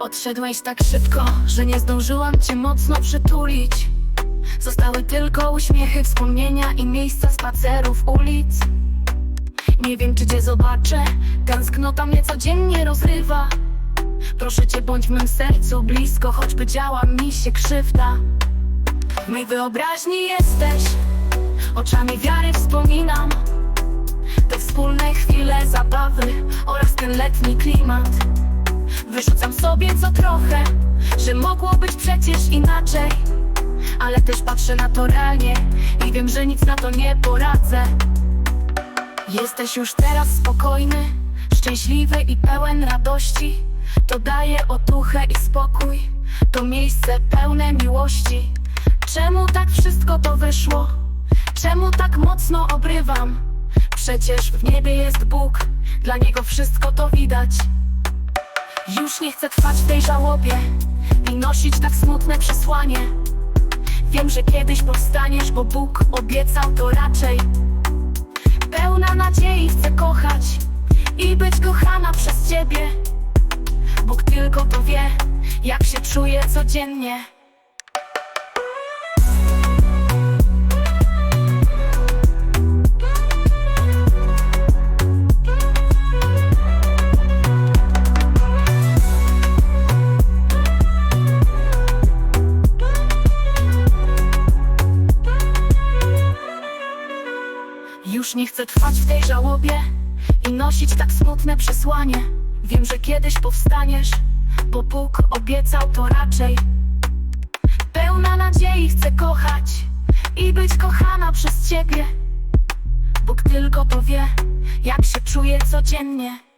Odszedłeś tak szybko, że nie zdążyłam cię mocno przytulić. Zostały tylko uśmiechy, wspomnienia i miejsca spacerów ulic. Nie wiem czy cię zobaczę, tęsknota mnie codziennie rozrywa. Proszę cię bądź w mym sercu blisko, choćby działa mi się krzywda. W mej wyobraźni jesteś, oczami wiary wspominam. Te wspólne chwile zabawy oraz ten letni klimat Wyrzucam sobie co trochę, że mogło być przecież inaczej. Ale też patrzę na to realnie i wiem, że nic na to nie poradzę. Jesteś już teraz spokojny, szczęśliwy i pełen radości. To daje otuchę i spokój, to miejsce pełne miłości. Czemu tak wszystko to wyszło? Czemu tak mocno obrywam? Przecież w niebie jest Bóg, dla Niego wszystko to widać już nie chcę trwać w tej żałobie i nosić tak smutne przesłanie. Wiem, że kiedyś powstaniesz, bo Bóg obiecał to raczej. Pełna nadziei chcę kochać i być kochana przez Ciebie. Bóg tylko to wie, jak się czuję codziennie. Już nie chcę trwać w tej żałobie i nosić tak smutne przesłanie. Wiem, że kiedyś powstaniesz, bo Bóg obiecał to raczej. Pełna nadziei chcę kochać i być kochana przez Ciebie. Bóg tylko to wie, jak się czuję codziennie.